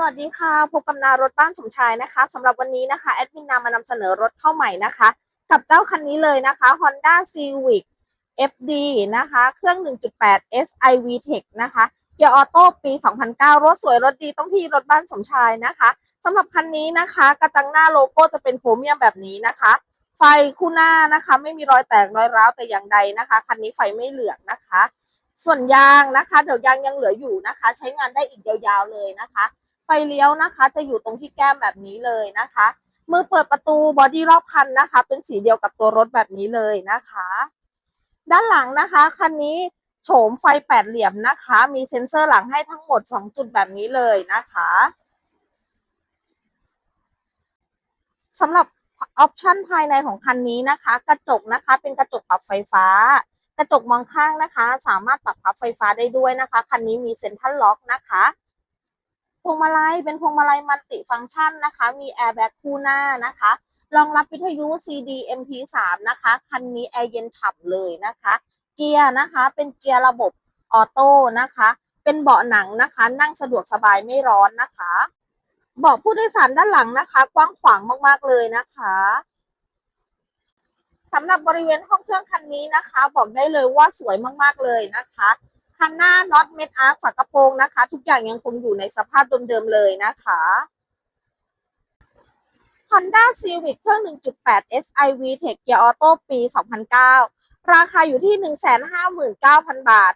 สวัสดีค่ะ พบกับนารถบ้านสมชายนะคะสำหรับวันนี้นะคะแอดมินนามานำเสนอรถเข้าใหม่นะคะ กับเจ้าคันนี้เลยนะคะ Honda Civic FD นะคะ เครื่อง 1.8 SIV Tech นะคะเกียร์ออโต้ปี 2009 รถสวยรถดีต้องที่รถบ้านสมชายนะคะสำหรับคันนี้นะคะ กระจังหน้าโลโก้จะเป็นโครเมียมแบบนี้นะคะ ไฟคู่หน้านะคะ ไม่มีรอยแตกรอยร้าวแต่อย่างใดนะคะคันนี้ไฟไม่เหลืองนะคะ ส่วนยางนะคะ เดี๋ยวยางยังเหลืออยู่นะคะ ใช้งานได้อีกยาวๆเลยนะคะ ไฟเลี้ยวนะคะ จะอยู่ตรงที่แก้มแบบนี้เลยนะคะ มือเปิดประตูบอดี้รอบคันนะคะ เป็นสีเดียวกับตัวรถแบบนี้เลยนะคะ ด้านหลังนะคะคันนี้โฉมไฟแปดเหลี่ยมนะคะ มีเซ็นเซอร์หลังให้ทั้งหมด 2 จุดแบบนี้เลยนะคะสำหรับออปชันภายในของคันนี้นะคะ กระจกนะคะเป็นกระจกปรับไฟฟ้า กระจกมองข้างนะคะ สามารถปรับพับไฟฟ้าได้ด้วยนะคะ คันนี้มีเซ็นทรัลล็อกนะคะ วงมาลัยเป็นพวงมาลัยมัลติฟังก์ชันนะคะ มีแอร์แบ็กคู่หน้านะคะรองรับวิทยุ CD MP3 นะคะ คันนี้แอร์เย็นฉ่ำเลยนะคะ เกียร์นะคะ เป็นเกียร์ระบบออโต้นะคะ เป็นเบาะหนังนะคะ นั่งสะดวกสบายไม่ร้อนนะคะเบาะผู้โดยสารด้านหลังนะคะ กว้างขวางมากๆเลยนะคะสำหรับบริเวณห้องเครื่องคันนี้นะคะ บอกได้เลยว่าสวยมากๆเลยนะคะ คันหน้าน็อตเม็ดอาร์ฝากระโปรงนะคะ ทุกอย่างยังคงอยู่ในสภาพเดิมๆเลยนะคะ Honda Civic เครื่อง 1.8 SIV Tech Gear Auto ปี 2009 ราคาอยู่ที่ 159,000 บาท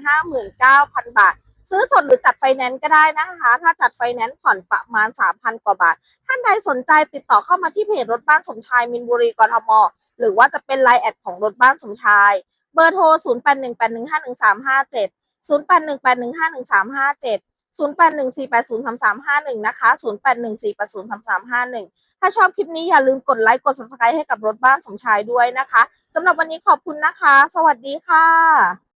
159,000 บาท ซื้อสดหรือจัดไฟแนนซ์ก็ได้นะคะ ถ้าจัดไฟแนนซ์ผ่อนประมาณ 3,000 กว่าบาท ท่านใดสนใจติดต่อเข้ามาที่เพจรถบ้านสมชายมินบุรีกรทม หรือว่าจะเป็นไลน์แอดของรถบ้านสมชาย บอร์โทร 0818151357 0818151357 0814803351 นะคะ 0814803351 ถ้าชอบคลิปนี้อย่าลืมกดไลค์ กด subscribe ให้กับรถบ้านสมชายด้วยนะคะ สำหรับวันนี้ขอบคุณนะคะ สวัสดีค่ะ